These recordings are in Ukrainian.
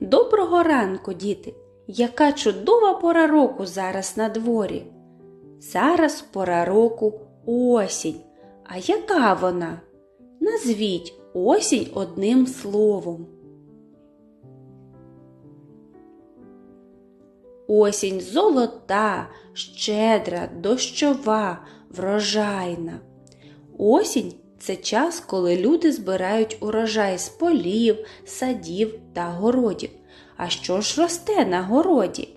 Доброго ранку, діти! Яка чудова пора року зараз на дворі. Зараз пора року осінь. А яка вона? Назвіть осінь одним словом. Осінь золота, щедра, дощова, врожайна. Осінь це час, коли люди збирають урожай з полів, садів та городів. А що ж росте на городі?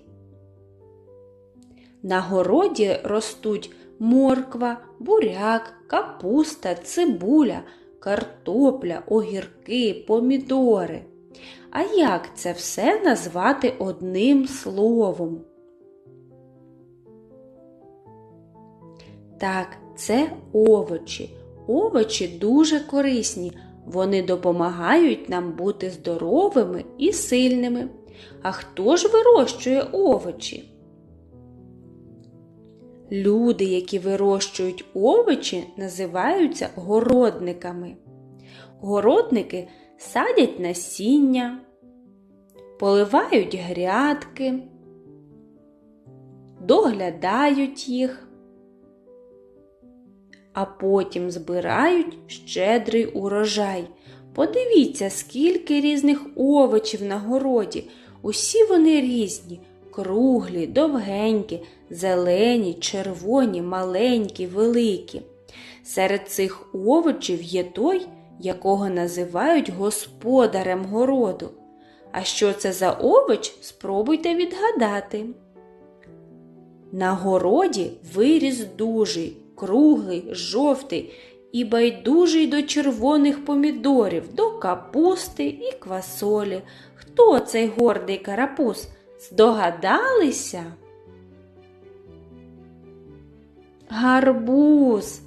На городі ростуть морква, буряк, капуста, цибуля, картопля, огірки, помідори. А як це все назвати одним словом? Так, це овочі. Овочі дуже корисні. Вони допомагають нам бути здоровими і сильними. А хто ж вирощує овочі? Люди, які вирощують овочі, називаються городниками. Городники садять насіння, поливають грядки, доглядають їх, а потім збирають щедрий урожай. Подивіться, скільки різних овочів на городі. Усі вони різні, круглі, довгенькі, зелені, червоні, маленькі, великі. Серед цих овочів є той, якого називають господарем городу. А що це за овоч, спробуйте відгадати. На городі виріс дужий, круглий, жовтий і байдужий до червоних помідорів, до капусти і квасолі. Хто цей гордий карапуз? Здогадалися? Гарбуз.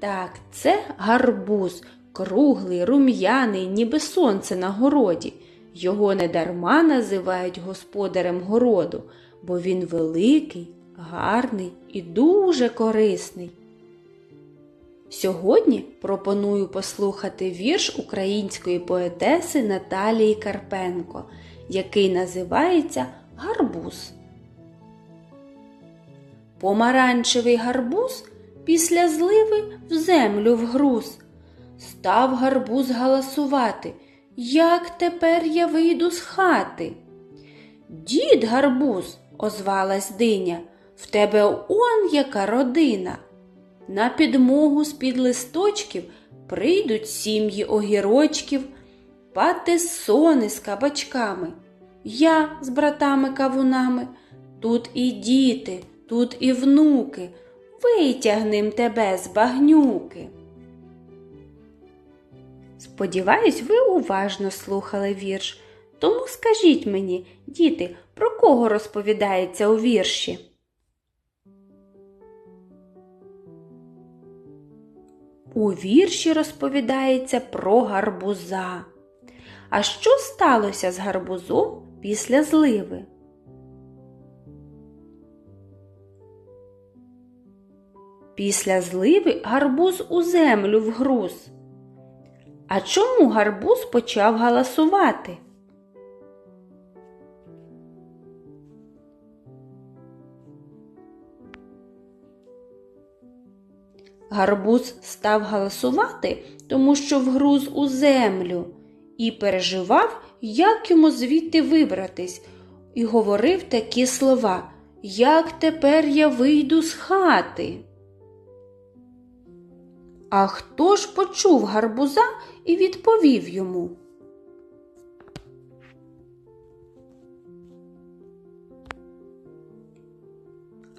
Так, це гарбуз, круглий, рум'яний, ніби сонце на городі. Його недарма називають господарем городу, бо він великий, гарний і дуже корисний. Сьогодні пропоную послухати вірш української поетеси Наталії Карпенко, який називається Гарбуз. Помаранчевий гарбуз після зливи в землю вгруз. Став гарбуз галасувати. Як тепер я вийду з хати? Дід гарбуз, озвалась диня, в тебе он яка родина. На підмогу з-під листочків прийдуть сім'ї огірочків, патисони з кабачками, я з братами кавунами, тут і діти, тут і внуки, витягнем тебе з багнюки. Сподіваюсь, ви уважно слухали вірш. Тому скажіть мені, діти, про кого розповідається у вірші? У вірші розповідається про гарбуза. А що сталося з гарбузом після зливи? Після зливи гарбуз у землю вгруз. А чому гарбуз почав галасувати? Гарбуз став галасувати, тому що вгруз у землю, і переживав, як йому звідти вибратись, і говорив такі слова Як тепер я вийду з хати? А хто ж почув гарбуза і відповів йому?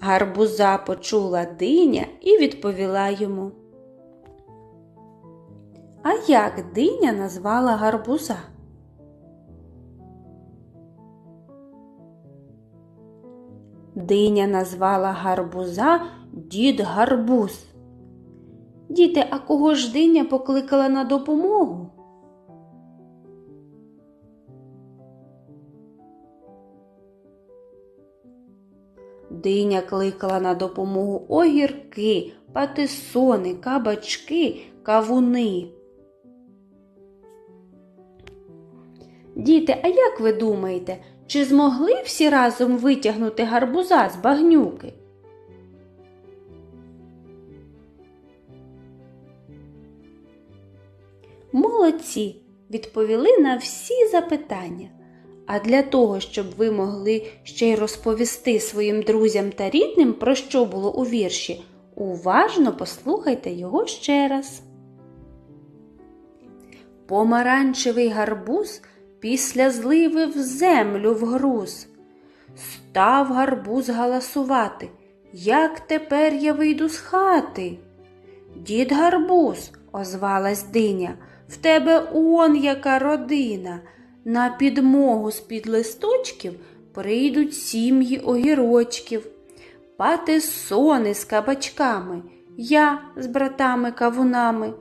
Гарбуза почула диня і відповіла йому. А як диня назвала гарбуза? Диня назвала гарбуза дід гарбуз. Діти, а кого ж диня покликала на допомогу? Диня кликала на допомогу огірки, патисони, кабачки, кавуни. Діти, а як ви думаєте, чи змогли всі разом витягнути гарбуза з багнюки? Молодці, відповіли на всі запитання. А для того, щоб ви могли ще й розповісти своїм друзям та рідним, про що було у вірші, уважно послухайте його ще раз. Помаранчевий гарбуз після зливи в землю вгруз. Став гарбуз галасувати. Як тепер я вийду з хати? Дід гарбуз, озвалась диня, в тебе он яка родина. На підмогу з-під листочків прийдуть сім'ї огірочків, пати сони з кабачками, я з братами кавунами.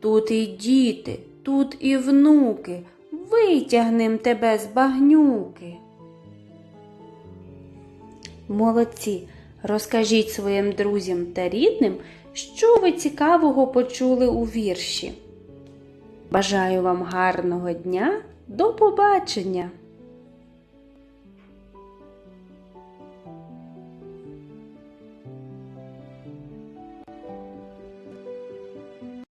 Тут і діти, тут і внуки, витягнем тебе з багнюки. Молодці, розкажіть своїм друзям та рідним, що ви цікавого почули у вірші. Бажаю вам гарного дня, до побачення!